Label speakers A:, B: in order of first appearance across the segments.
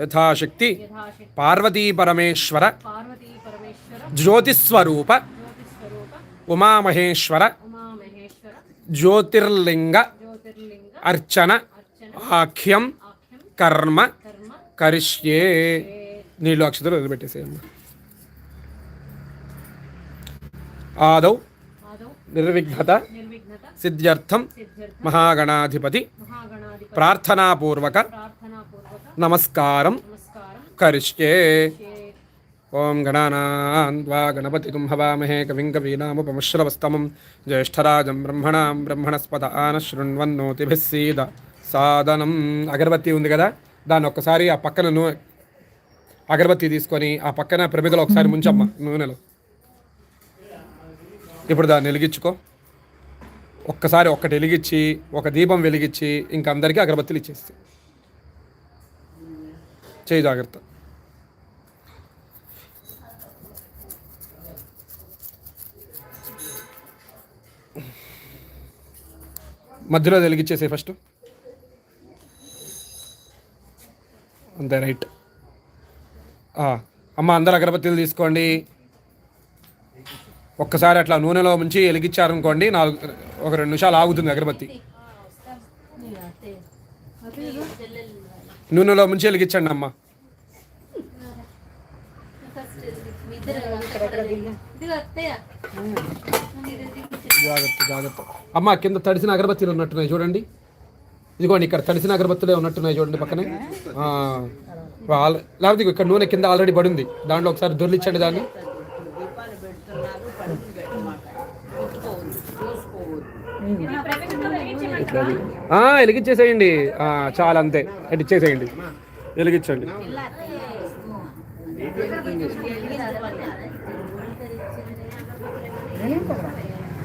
A: యథాశక్తి. పార్వతీ పరమేశ్వర. జ్యోతిస్వరూప. ఉమామహేశ్వర. జ్యోతిర్లింగ. అర్చన. ఆఖ్యం. కర్మ. కరిష్యే. నీళ్ళు అక్షతలు వదిలిపెట్టేసేయమ్మ. ఆదౌ. నిర్విఘ్నత సిద్ధ్యర్థం మహాగణాధిపతి ప్రార్థనాపూర్వక నమస్కారం కరిష్యే. ఓం గణానాన్వా గణపతిం హవామహే కవిం కవీనాముపమశ్రవస్తమం జ్యేష్ఠరాజం బ్రహ్మణాం బ్రహ్మణస్పద ఆన శృణ్వన్నోతిభిः సీద సాధనం. అగరబత్తి ఉంది కదా దాన్ని ఒక్కసారి ఆ పక్కన నూ అగరబత్తి తీసుకొని ఆ పక్కన ప్రమిదలో ఒకసారి ముంచమ్మ నూనెలో. ఇప్పుడు దాన్ని వెలిగించుకో. ఒక్కసారి ఒక్కటి వెలిగించి ఒక దీపం వెలిగించి ఇంక అందరికీ అగరబత్తులు ఇచ్చేస్తే చేయి జాగ్రత్త. మధ్యలో వెలిగించేసే ఫస్ట్. అంతే రైట్. అమ్మ అందరు అగరబత్తీలు తీసుకోండి. ఒక్కసారి అట్లా నూనెలో ముంచి వెలిగించారనుకోండి నాలుగు ఒక రెండు నిమిషాలు ఆగుతుంది అగరబత్తి. నూనెలో ముంచి వెలిగించండి అమ్మ. జాగ్రత్త జాగ్రత్త. అమ్మ కింద తడిసిన అగరబత్తీలు ఉన్నట్టున్నాయి చూడండి. ఇదిగోండి ఇక్కడ తడిసిన అగరబత్తులే ఉన్నట్టున్నాయి చూడండి పక్కనే. లేకపోతే ఇక్కడ నూనె కింద ఆల్రెడీ పడింది దాంట్లో ఒకసారి దొర్లిచ్చండి దాన్ని. వెలిగించేసేయండి ఆ, చాలా అంతే. అటు ఇచ్చేసేయండి వెలిగించండి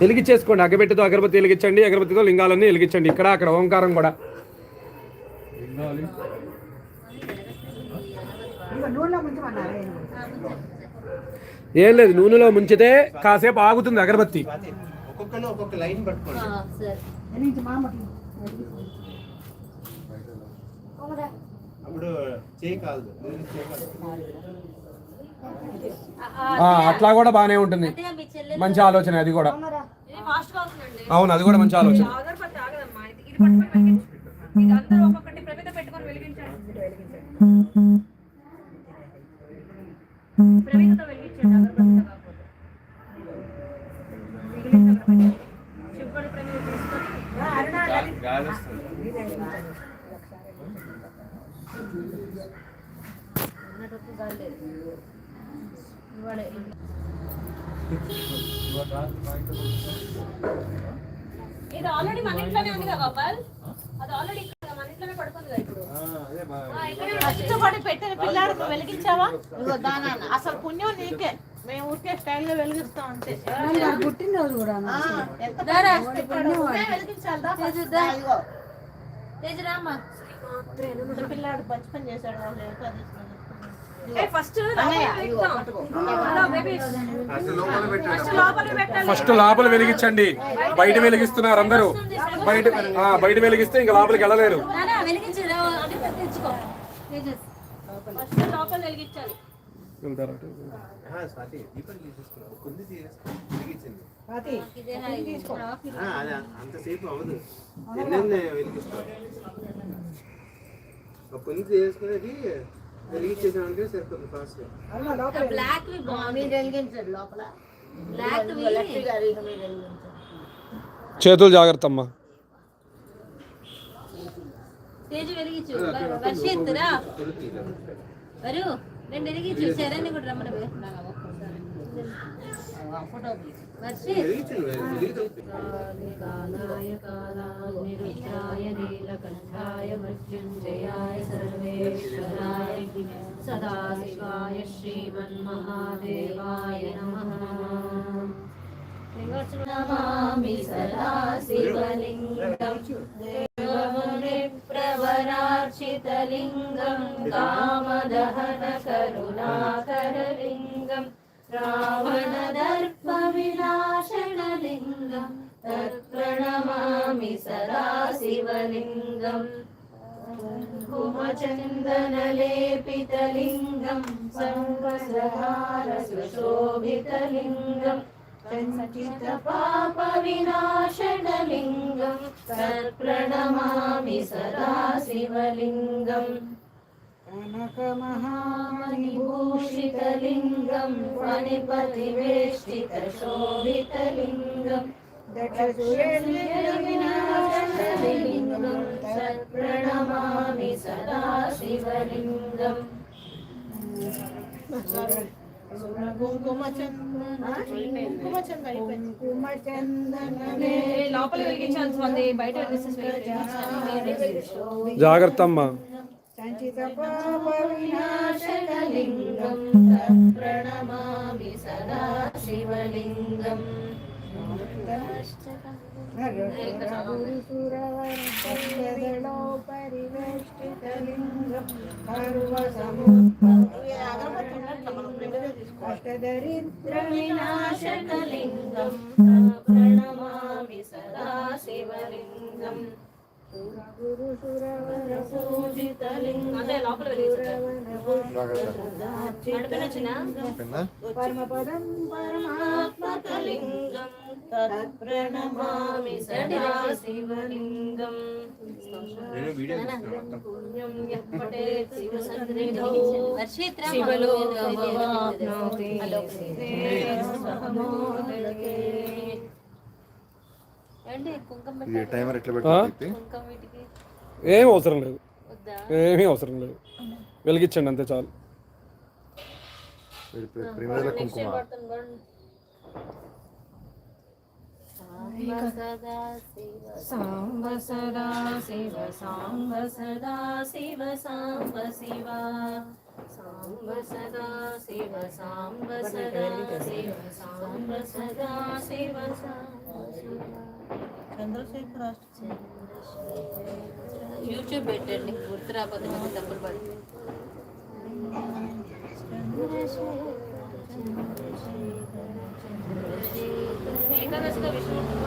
A: వెలిగించేసుకోండి అగబెట్టితో అగరబత్తి వెలిగించండి అగరబత్తితో లింగాలన్నీ వెలిగించండి ఇక్కడ అక్కడ ఓంకారం కూడా. ఏం లేదు నూనెలో ముంచితే కాసేపు ఆగుతుంది అగరబత్తి.
B: ఒక్కొక్కరు ఒక్కొక్క లైన్ అప్పుడు
A: అట్లా కూడా బాగానే ఉంటుంది. మంచి ఆలోచన అది కూడా.
C: ఇది ఫాస్ట్గా అవుతుందండి.
A: అవును అది కూడా మంచి ఆలోచన.
C: అగరబత్తి ఆగదమ్మా. ఇది ఇది పట్టుకొని ఇది ఆల్రెడీ మన ఇంట్లోనే ఉంది కదా గోపాల్? అది ఆల్రెడీ మన ఇంట్లోనే పడుకుంది కదా ఇప్పుడు.
D: కష్టపడి పెట్టిన పిల్లాడు నువ్వు వెలిగించావా దానా అసలు పుణ్యం నీకే. మేము ఊరికే స్టైల్గా వెలిగిస్తాం అంతే.
E: పుట్టినరోజు కూడా
D: వెలిగించాలి పిల్లాడు మంచి పని చేశాడు వాళ్ళు
C: ఫస్ట్
B: లోపల పెట్టండి.
C: లోపల పెట్టాలి.
A: ఫస్ట్ లోపల వెలిగించండి. బయట వెలిగిస్తున్నారు అందరూ. బయట బయట వెలిగిస్తే ఇంకా లోపలికి వెళ్ళలేరు.
B: అంతసేపు ఎన్నెన్ని వెలిగిస్తావు? ఒక సరిపోతుంది ఫాస్ట్
C: బ్లాక్
D: మీరు లోపల.
C: బ్లాక్
D: మీరు వెలిగించండి.
A: చేతులు జాగ్రత్త అమ్మా.
C: తేజు వెలిగించు. వర్షిత్తురా వరు రెండు వెలిగించు. కూడా రమ్మని
D: ఫోటో
B: కాలాయ
C: కాలాయ నీలకంఠాయ మృత్యుంజయాయ సర్వేశ్వరాయ సదాశివాయ శ్రీమన్మహాదేవాయ నమామి సదా శివలింగం దేవముని ప్రవరార్చితలింగం కామదహన కరుణాకరలింగం रावणदर्पविनाशनलिङ्गं तत्प्रणमामि सदा शिवलिङ्गम् कुमचन्दनलेपितलिङ्गं सर्वसहारसुशोभितलिङ्गं सञ्चितपापविनाशनलिङ्गं तत्प्रणमामि सदा शिवलिङ्गम् कनकमहामणिभूषितलिङ्गं फणिपतिवेष्टितशोभितलिङ्गं दक्षविनाशनलिङ्गं तत्प्रणमामि सदा शिवलिङ्गम्
F: ఏ, లోపల వెలిగించాల్సి ఉంది బయట రిసెస్
A: జాగ్రత్త అమ్మా
C: विनाशकलिङ्गं प्रणमामि सदा शिवलिङ्गम् अष्टदरिद्रविनाशकलिङ्गं प्रणमामि सदा शिवलिङ्गम्
B: పరమపదం
C: పరమాత్మకలింగం తత్ప్రణమామి సదా శివలింగం పుణ్యం యప్పటే
D: శివ టైమర్ ఎట్లా
A: ఆ?
D: పెట్టుకుంటే
A: ఏం అవసరం లేదు. ఏమీ అవసరం లేదు. వెలిగించండి అంతే చాలు.
D: కుంకుమ.
C: సాంబ సదా శివ సాంబ సదా శివ సాంబ శివ. సాంబ సదా శివ సాంబ సదా శివ సాంబ సదా శివ
E: యూట్యూబ్ పెట్టండి గుర్తు రాకపోతే మనకి డబ్బులు పడి
F: ఏకాదశిగా విష్ణు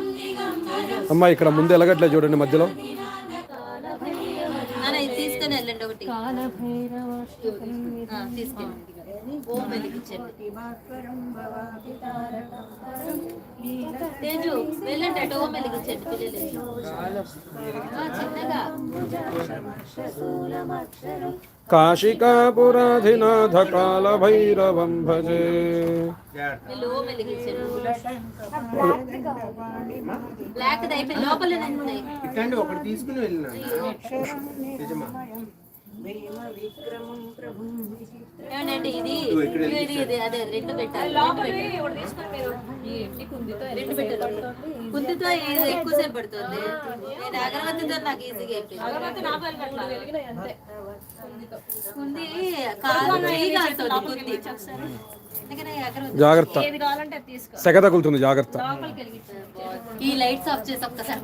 A: అమ్మా ఇక్కడ ముందు ఎలగట్లే చూడండి మధ్యలో.
E: తీసుకొని వెళ్ళండి ఒకటి. తీసుకెళ్ళండి. ఓం వెలిగించండి తేజు వెళ్ళండి అటు ఓం వెలిగించండి పిల్లలు చిన్నగా
A: కాశికాపురాధినాథ కాల భైరవం భజే
E: బ్లాక్ అయిపోయి లోపల ఉన్నాయి
B: ఇట్లాంటి ఒకటి తీసుకుని వెళ్ళినా
E: ఏమంటే ఇది?
B: ఇదిగో ఇక్కడ
E: ఇది ఇది అదే రెండు పెట్టాలి.
F: లోపలివి ఒకటి తీసుకొని మీరు
E: రెండు పెట్టాలి. కుంతితో ఇది ఎక్కువసేపు పడుతుంది. నేను అగరబత్తితో నాకు ఈజీగా అయిపోయింది. కుంది
A: జాగ్రత్త. సెగ తగులుతుంది జాగ్రత్త.
E: ఈ లైట్స్ ఆఫ్ చేసి ఒక్కసారి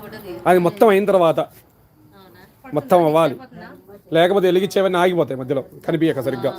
A: అది మొత్తం అయిన తర్వాత మొత్తం అవ్వాలి. లేకపోతే వెలిగించేవన్నీ ఆగిపోతాయి మధ్యలో. కనిపించక సరిగ్గా.